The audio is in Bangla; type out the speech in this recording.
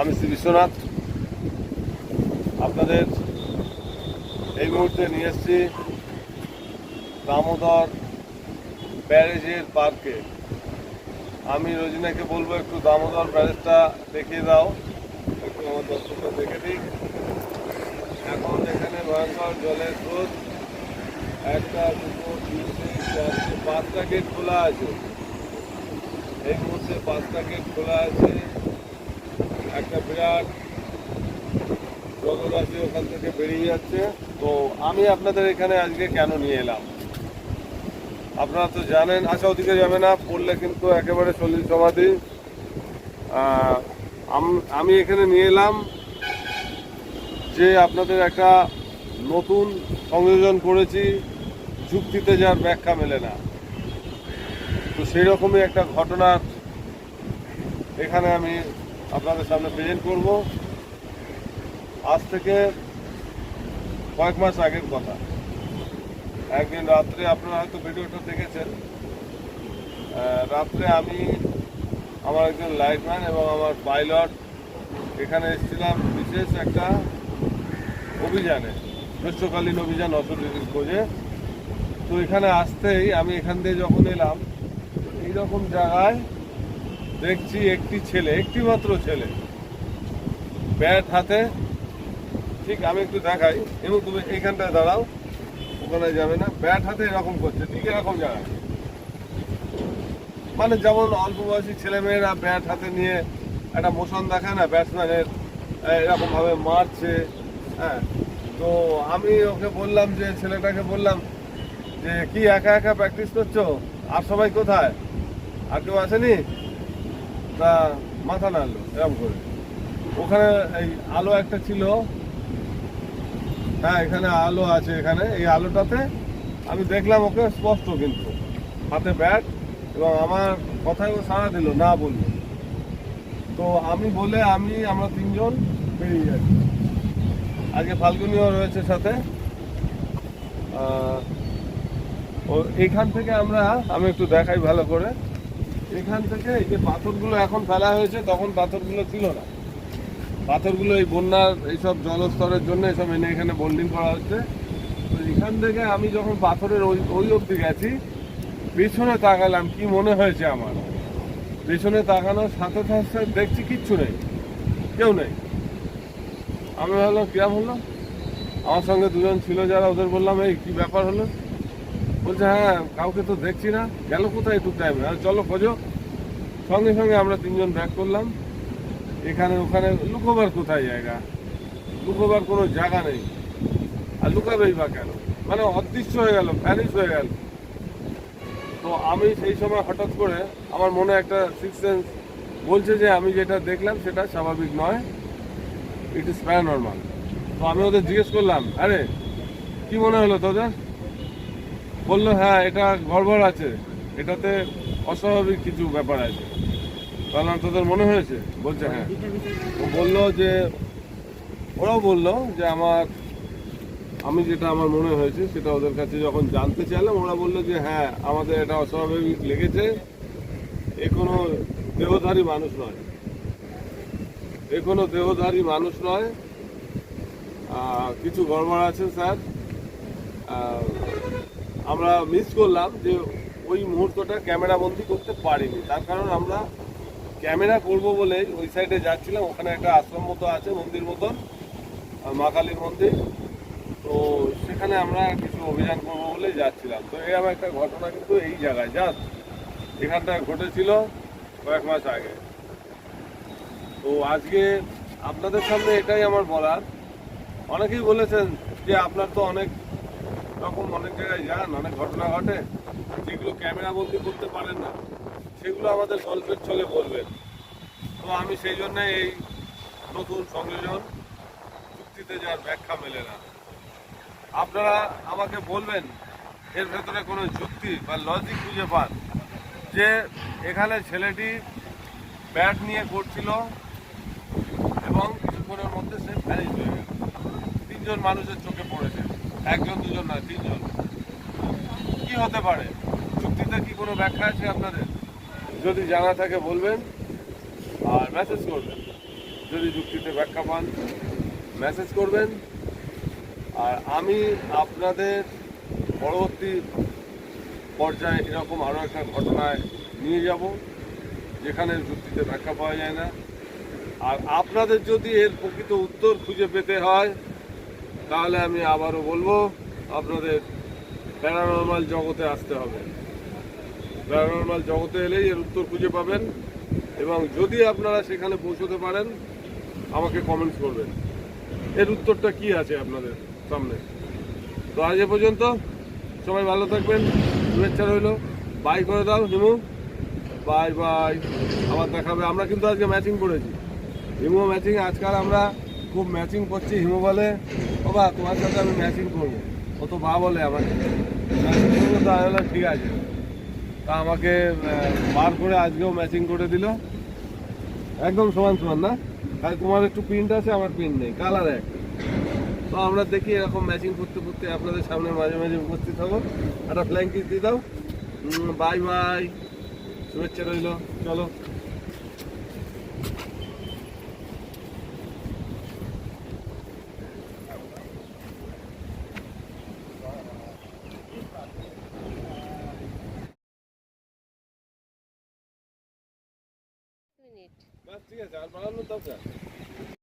আমি শ্রী বিশ্বনাথ। আপনাদের এই মুহূর্তে নিয়ে এসেছি দামোদর ব্যারেজের পার্কে। আমি রোজিনাকে বলব একটু দামোদর ব্যারেজটা দেখিয়ে দাও। একটু আমার দর্শকরা দেখে দিক। এখন এখানে ভয়ঙ্কর জলের স্রোত। একটা, দুটো, তিনটে, চারটে, পাঁচটা গেট খোলা আছে। এই মুহূর্তে পাঁচটা গেট খোলা আছে। একটা বিরাট জলরাশি ওখান থেকে বেরিয়ে যাচ্ছে। তো আমি আপনাদের এখানে আজকে কেন নিয়ে এলাম? আপনারা তো জানেন, আশা ওদিকে যাবে না, পড়লে কিন্তু একেবারে সলিল সমাধি। আমি এখানে নিয়ে এলাম যে আপনাদের একটা নতুন সংযোজন করেছি, যুক্তিতে যার ব্যাখ্যা মেলে না। তো সেই রকমই একটা ঘটনার এখানে আমি আপনাদের সামনে প্রেজেন্ট করব। আজ থেকে কয়েক মাস আগের কথা। একদিন রাত্রে আপনারা হয়তো ভিডিওটা দেখেছেন। রাত্রে আমি আমার একজন লাইটম্যান এবং আমার পাইলট এখানে এসেছিলাম বিশেষ একটা অভিযানে, গ্রীষ্মকালীন অভিযান অসুবিধার খোঁজে। তো এখানে আসতেই আমি এখান দিয়ে যখন এলাম, এইরকম জায়গায় দেখছি একটি ছেলে, একটি মাত্র ছেলে। ব্যাট হাতে। ঠিক, আমি একটু দেখাই। এবং তুমি এইখানটায় দাঁড়াও। ওখানে যাবে না। ব্যাট হাতে এরকম করছে। ঠিক এরকম জায়গায়। মানে যেমন অল্প বয়সী ছেলেমেয়েরা ব্যাট হাতে নিয়ে একটা মোশন দেখায় না, ব্যাটসম্যানের এরকমভাবে মারছে। হ্যাঁ তো আমি ওকে বললাম যে, ছেলেটাকে বললাম যে, কি একা একা প্র্যাকটিস করছ? আর সবাই কোথায়? আর কেউ আসেনি? তা মাথা নাড়লো এরকম করে। ওখানে এই আলো একটা ছিল। হ্যাঁ এখানে আলো আছে এখানে, এই আলোটাতে আমি দেখলাম ওকে স্পষ্ট কিন্তু। হাতে ব্যাট এবং আমার কথায় ও সাড়া দিল, না বলল। তো আমি বলে আমি, আমরা তিনজন বেরিয়ে যাচ্ছি আজকে ফাল্গুনিও রয়েছে সাথে। ও এইখান থেকে আমরা, আমি একটু দেখাই ভালো করে। এখান থেকে এই যে পাথরগুলো এখন ফেলা হয়েছে, তখন পাথরগুলো ছিল না। পাথরগুলো এই বন্যার এইসব জলস্তরের জন্য এসব এনে এখানে বোল্ডিং করা হচ্ছে। তো এখান থেকে আমি যখন পাথরের ওই ওই অবধি গেছি, পেছনে তাকালাম, কি মনে হয়েছে আমার? পেছনে তাকানোর সাথে সাথে দেখছি কিচ্ছু নেই, কেউ নেই। আমি ভাবলাম কিরাম হলো? আমার সঙ্গে দুজন ছিল যারা, ওদের বললাম, এই কি ব্যাপার হলো? বলছে হ্যাঁ কাউকে তো দেখছি না। গেল কোথায় একটু টাইমে আর চলো খোঁজো। সঙ্গে সঙ্গে আমরা তিনজন ব্যাক করলাম। এখানে ওখানে, লুকোবার কোথায় জায়গা? লুকোবার কোনো জায়গা নেই। আর লুকাবেই বা কেন? মানে অদৃশ্য হয়ে গেল ভ্যানিশ হয়ে গেল। তো আমি সেই সময় হঠাৎ করে আমার মনে একটা সিক্স সেন্স বলছে যে, আমি যেটা দেখলাম সেটা স্বাভাবিক নয়। ইট ইজ প্যারানর্মাল তো আমি ওদের জিজ্ঞেস করলাম, আরে, কি মনে হলো তোদের? বলল হ্যাঁ এটা গড়বড় আছে। এটাতে অস্বাভাবিক কিছু ব্যাপার আছে। বললাম তোদের মনে হয়েছে? বলছে হ্যাঁ। ও বলল যে, ওরাও বলল যে, আমার, আমি যেটা আমার মনে হয়েছে, সেটা ওদের কাছে যখন জানতে চাইলাম, ওরা বলল যে হ্যাঁ আমাদের এটা অস্বাভাবিক লেগেছে। এ কোনো দেহধারী মানুষ নয়। এ কোনো দেহধারী মানুষ নয়। কিছু গড়বড় আছে, স্যার। আমরা মিস করলাম যে ওই মুহূর্তটা ক্যামেরা বন্দি করতে পারিনি। তার কারণ আমরা ক্যামেরা করব বলে ওই সাইডে যাচ্ছিলাম। ওখানে একটা আশ্রম মতো আছে, মন্দির মতন, মা কালীর মন্দির। তো সেখানে আমরা কিছু অভিযান করব বলে যাচ্ছিলাম। তো এরকম একটা ঘটনা কিন্তু এই জায়গায় জাস্ট এখানটায় ঘটেছিল কয়েক মাস আগে। তো আজকে আপনাদের সামনে এটাই আমার বলার। অনেকেই বলেছেন যে আপনার তো অনেক রকম অনেক জায়গায় যান, অনেক ঘটনা ঘটে, যেগুলো ক্যামেরা বন্দি করতে পারেন না, সেগুলো আমাদের গল্পের ছলে বলবেন। তো আমি সেই জন্য এই নতুন সংযোজন চুক্তিতে যার ব্যাখ্যা মেলে না। আপনারা আমাকে বলবেন, এর ভেতরে কোনো যুক্তি বা লজিক খুঁজে পান যে এখানে ছেলেটি ব্যাট নিয়ে করছিল এবং কিছুক্ষণের মধ্যে সে ভ্যানিশ হয়ে গেল। তিনজন মানুষের চোখে পড়েছে। একজন, দুজন নয়, তিনজন। কি হতে পারে? চুক্তিতে কি কোনো ব্যাখ্যা আছে আপনাদের? যদি জানা থাকে বলবেন আর মেসেজ করবেন। যদি যুক্তিতে ব্যাখ্যা পান মেসেজ করবেন। আর আমি আপনাদের পরবর্তী পর্যায়ে এরকম আরও একটা ঘটনায় নিয়ে যাব, যেখানে যুক্তিতে ব্যাখ্যা পাওয়া যায় না। আর আপনাদের যদি এর প্রকৃত উত্তর খুঁজে পেতে হয় তাহলে আমি আবারও বলব, আপনাদের প্যারানর্মাল জগতে আসতে হবে। প্যারানর্মাল জগতে এলেই এর উত্তর খুঁজে পাবেন এবং যদি আপনারা সেখানে পৌঁছতে পারেন, আমাকে কমেন্টস করবেন। এর উত্তরটা কি আছে আপনাদের সামনে? তো আজ এ পর্যন্ত, সবাই ভালো থাকবেন, শুভেচ্ছা রইল। বাই করে দাও, হিমু। বাই বাই আবার দেখাবে। আমরা কিন্তু আজকে ম্যাচিং করেছি। হিমু ম্যাচিং আজকাল আমরা খুব ম্যাচিং করছি হিমু বলে বাবা, তোমার সাথে আমি ম্যাচিং করব। ও তো বা বলে আমাকে। ম্যাচিং করব তো আমি ঠিক আছে। তা আমাকে বার করে আজকেও ম্যাচিং করে দিল। একদম সমান সমান, না? তাই তোমার একটু প্রিন্ট আছে, আমার প্রিন্ট নেই। কালার এক। তো আমরা দেখি এরকম ম্যাচিং করতে করতে আপনাদের সামনে মাঝে মাঝে উপস্থিত হব। একটা ফ্ল্যাঙ্কিস দিয়ে দাও। বাই বাই শুভেচ্ছা রইল। চলো। মিনিট বাস ঠিক আছে আর বাড়ানোর দরকার